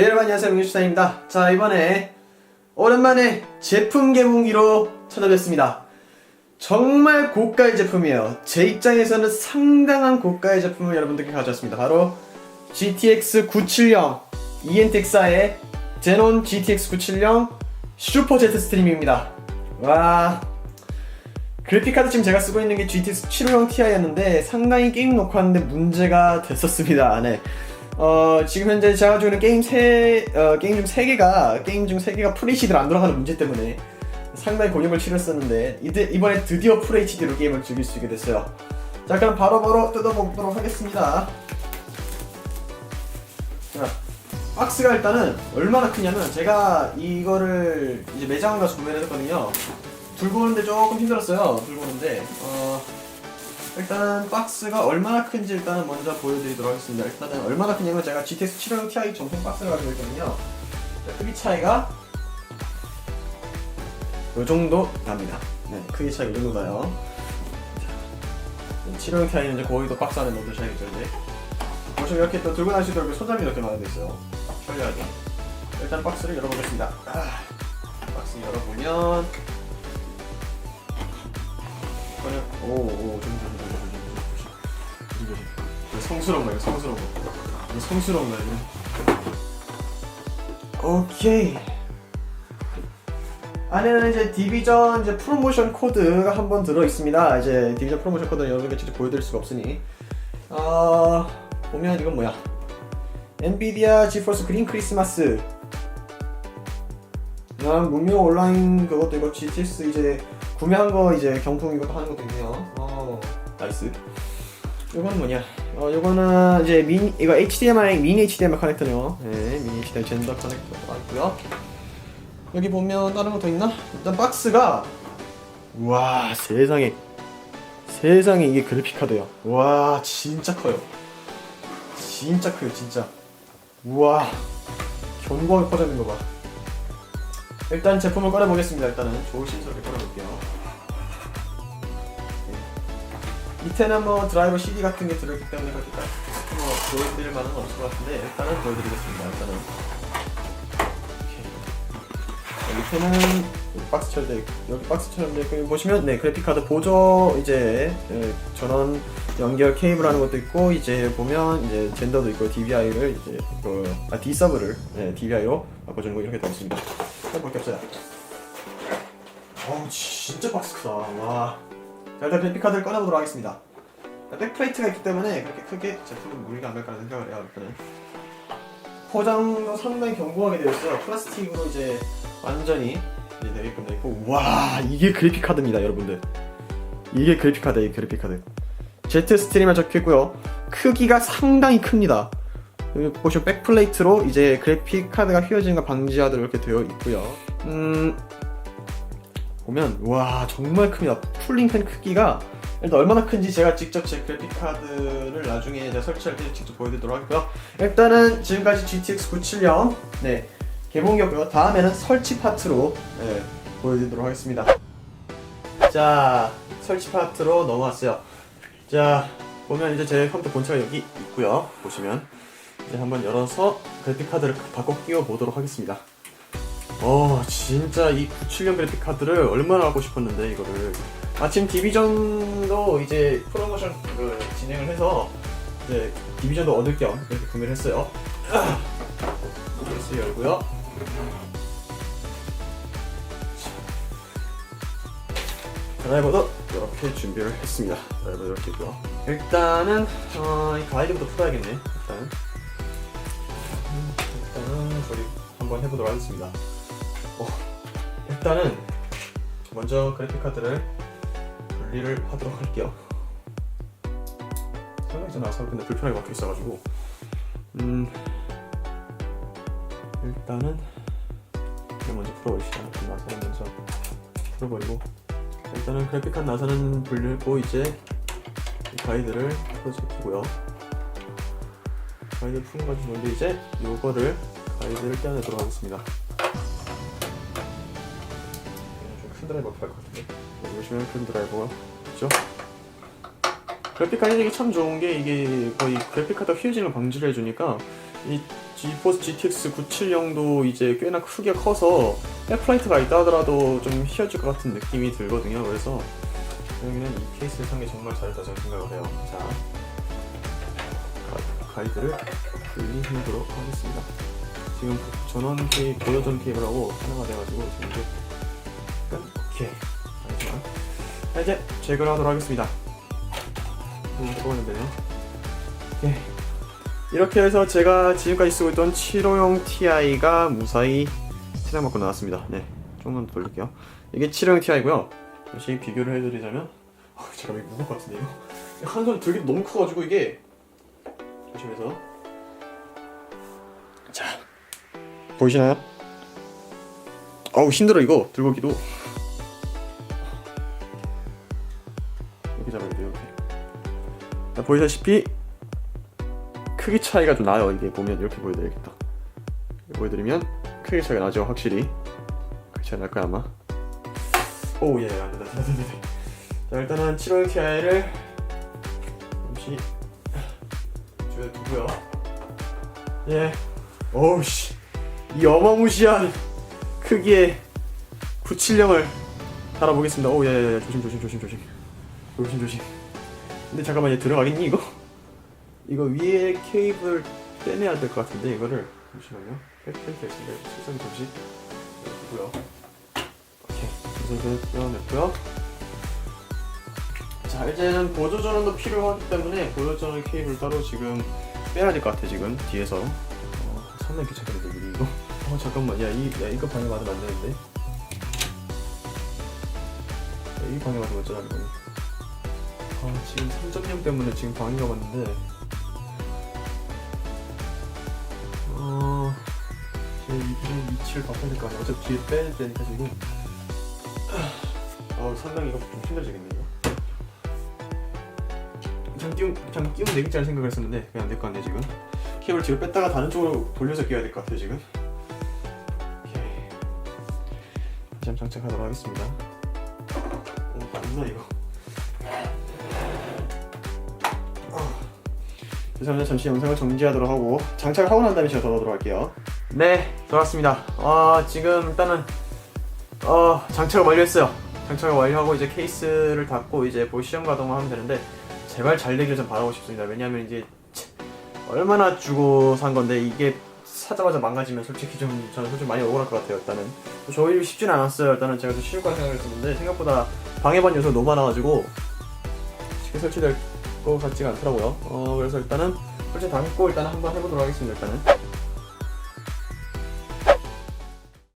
네 여러분 안녕하세요 명유수사입니다. 자 이번에 오랜만에 제품 개봉기로 찾아뵙습니다. 정말 고가의 제품이에요. 제 입장에서는 상당한 고가의 제품을 여러분들께 가져왔습니다. 바로 GTX 970 ENTX의 제논 GTX 970 슈퍼 제트 스트림입니다. 와 그래픽카드 지금 제가 쓰고 있는 게 GTX 750 Ti였는데 상당히 게임 녹화하는데 문제가 됐었습니다. 네. 어, 지금 현재 제가 가지고 있는 게임 세, 어, 게임 중 3개가, 게임 중 3개가 FHD로 안 돌아가는 문제 때문에 상당히 곤욕을 치렀었는데, 이제, 이번에 드디어 FHD로 게임을 즐길 수 있게 됐어요. 자, 그럼 바로 바로 뜯어보도록 하겠습니다. 자, 박스가 일단은 얼마나 크냐면, 제가 이거를 이제 매장 가서 구매를 했거든요. 들고 오는데 조금 힘들었어요. 들고 오는데, 어, 일단 박스가 얼마나 큰지 일단은 먼저 보여드리도록 하겠습니다. 일단은 얼마나 크냐면 제가 GTX 750 Ti 정품 박스를 가지고 있거든요. 자, 크기 차이가 요 정도 납니다. 네, 크기 차이가 이 정도 나요. 750 Ti는 이제 거의 도 박스 안에 넣으셔야겠죠, 이제. 보시면 이렇게 또 들고 이렇게 소장이 이렇게 마련되어 있어요. 편리하게. 일단 박스를 열어보겠습니다. 아, 박스 열어보면 오오 좀좀 성스러운 거예요 성스러운 거 성스러운 거예요. 오케이 안에는 이제 디비전 이제 프로모션 코드가 한 번 들어 있습니다 이제 디비전 프로모션 코드는 여러분께 직접 보여드릴 수가 없으니 어 보면 이건 뭐야 엔비디아 지포스 그린 크리스마스 그냥 문명 온라인 그것도 이거 GTX 이제 구매한 거 이제 경품 이것도 하는 것도 있네요. 어, 나이스. 이건 뭐냐? 어, 이거는 이제 미니 이거 HDMI 미니 HDMI 커넥터네요. 네, 미니 HDMI 젠더 커넥터가 있고요. 여기 보면 다른 거더 있나? 일단 박스가 와 세상에 세상에 이게 그래픽 카드야. 와 진짜 커요. 진짜 커요 진짜. 우와 견고하게 퍼져 있는 거 봐. 일단 제품을 꺼내보겠습니다. 일단은 조심스럽게 꺼내볼게요. 네. 밑에는 뭐 드라이버 CD 같은 게 들어있기 때문에 그렇게까지 뭐 보여드릴 만은 없을 것 같은데 일단은 보여드리겠습니다. 일단은 이렇게. 자, 밑에는 돼 있고 여기 박스처럼 돼 있고 보시면 네 그래픽 카드 보조 이제 예, 전원 연결 케이블 하는 것도 있고 이제 보면 이제 젠더도 있고 DVI를 이제 그, 아 D 서브를 네, DVI로 바꿔주는 거 이렇게 돼 있습니다. 볼게 없어요. 어우 진짜 박스 크다. 와. 자 일단 그래픽 카드를 꺼내보도록 하겠습니다. 자, 백플레이트가 있기 때문에 그렇게 크게 제품은 무리가 안 갈까라는 생각을 해요. 일단은. 포장도 상당히 견고하게 되어 있어요. 플라스틱으로 이제 완전히 이제 되게끔 되어 있고 와 이게 그래픽 카드입니다, 여러분들. 이게 그래픽 카드, 이 그래픽 카드. Z 스트림에 적혀 있고요. 크기가 상당히 큽니다. 보시면 백플레이트로 이제 그래픽 카드가 휘어지는 걸 방지하도록 이렇게 되어 있고요. 음 보면 와 정말 큽니다. 쿨링팬 크기가 일단 얼마나 큰지 제가 직접 제 그래픽 카드를 나중에 이제 설치할 때 직접 보여드리도록 하고요. 일단은 지금까지 GTX 970 네 개봉이었고요. 다음에는 설치 파트로 네, 보여드리도록 하겠습니다. 자 설치 파트로 넘어왔어요. 자 보면 이제 제 컴퓨터 본체가 여기 있고요. 보시면 이제 한번 열어서 그래픽 카드를 바꿔 끼워 보도록 하겠습니다. 어 진짜 이 97년 그래픽 카드를 얼마나 하고 싶었는데 이거를 마침 디비전도 이제 프로모션 그 진행을 해서 이제 디비전도 얻을 겸 이렇게 구매를 했어요. 케이스 열고요. 드라이버도 이렇게 준비를 했습니다. 드라이버 이렇게 있고요. 일단은 어, 이 가이드부터 풀어야겠네. 일단 일단은 조립 한번 해보도록 하겠습니다. 어, 일단은 먼저 그래픽 카드를 분리를 하도록 할게요. 설명이 좀 나서 근데 불편하게 막혀 있어가지고 음 일단은 먼저 풀어버리시죠. 나사는 먼저 풀어버리고 일단은 그래픽 카드 나사는 분리고 이제 이 가이드를 풀어주고요. 가이드 거 가지고 이제 요거를 가이드를 떼어내도록 하겠습니다. 드라이버 필요할 것 같은데 보시면 큰 드라이버가 있죠? 그래픽 카드 이게 참 좋은 게 이게 거의 그래픽 카드 휘어지는 걸 방지를 해주니까 이 지포스 GTX 970도 이제 꽤나 크게 커서 백플라이트가 있다 하더라도 좀 휘어질 것 같은 느낌이 들거든요. 그래서 여기는 이 케이스를 산게 정말 잘했다 저는 생각을 해요. 자, 가- 가이드를 돌리도록 하겠습니다. 지금 전원 케이, 보여전 케이블하고 하나가 돼가지고 지금 이제 오케이. 알겠지만 자, 이제 제거를 하도록 하겠습니다. 너무 뜨거웠는데요. 오케이. 이렇게 해서 제가 지금까지 쓰고 있던 750 Ti가 무사히 맞고 나왔습니다. 네, 조금만 더 돌릴게요. 이게 750 Ti고요. 다시 비교를 해드리자면, 어, 잠깐 이거 무거울 것 같은데 이거 한손 들기 너무 커가지고 이게 조심해서. 자, 보이시나요? 아우 힘들어 이거 들고 기도. 보이다시피 크기 차이가 좀 나요. 이게 보면 이렇게 보여드리겠다. 보여드리면 크기 차이가 나죠, 확실히. 크기 차이 날 거야 아마. 오 예, 안 된다, 안 된다, 안 된다. 자 일단은 7월 TI를 잠시 주에 두고요. 예, 오우씨, 이 어마무시한 크기의 970을 달아보겠습니다. 오 예, 예, 예, 조심, 조심, 조심, 조심, 조심, 조심. 근데 잠깐만 얘 들어가겠니 이거? 이거 위에 케이블 빼내야 될 것 같은데 이거를 잠시만요. 펜트 있습니다. 실선 잠시 있고요. 오케이. 이제 떼어냈고요. 자 이제는 보조 전원도 필요하기 때문에 보조 전원 케이블 따로 지금 빼야 될 것 같아 지금 뒤에서. 어, 상당히 귀찮겠는데 우리 이거. 어 잠깐만 야 이 야, 이거 방해 받으면 안 되는데. 야, 이 방해 받으면 어쩌라는 거니? 아 지금 3.0 때문에 지금 방해가 왔는데. 어 지금 이 위치를 바꿔야 될거 아니야 어차피 뒤에 빼야 되니까 지금. 어 상당히 이거 좀 힘들어지겠네 이거 장 끼운 장 끼운 내기짜리 생각을 했었는데 그게 안될 거 같네 지금. 케이블 뒤로 뺐다가 다른 쪽으로 돌려서 끼워야 될 것 같아요 지금. 한번 장착하도록 하겠습니다. 오 맞나 이거 죄송합니다. 잠시 영상을 정지하도록 하고 장착을 하고 난 다음에 제가 돌아오도록 할게요. 네, 돌아왔습니다. 아 지금 일단은 어 장착을 완료했어요. 장착을 완료하고 이제 케이스를 닫고 이제 볼 시험 가동을 하면 되는데 제발 잘 되길 좀 바라고 싶습니다. 왜냐하면 이제 치, 얼마나 주고 산 건데 이게 사자마자 망가지면 솔직히 좀 저는 솔직히 많이 억울할 것 같아요. 일단은 조립이 쉽진 않았어요. 일단은 제가 좀 쉬울 거라 생각했었는데 생각보다 방해반 요소가 너무 많아가지고 쉽게 설치될 것 같지가 않더라고요. 어 그래서 일단은 설치 담고 일단 한번 해보도록 하겠습니다. 일단은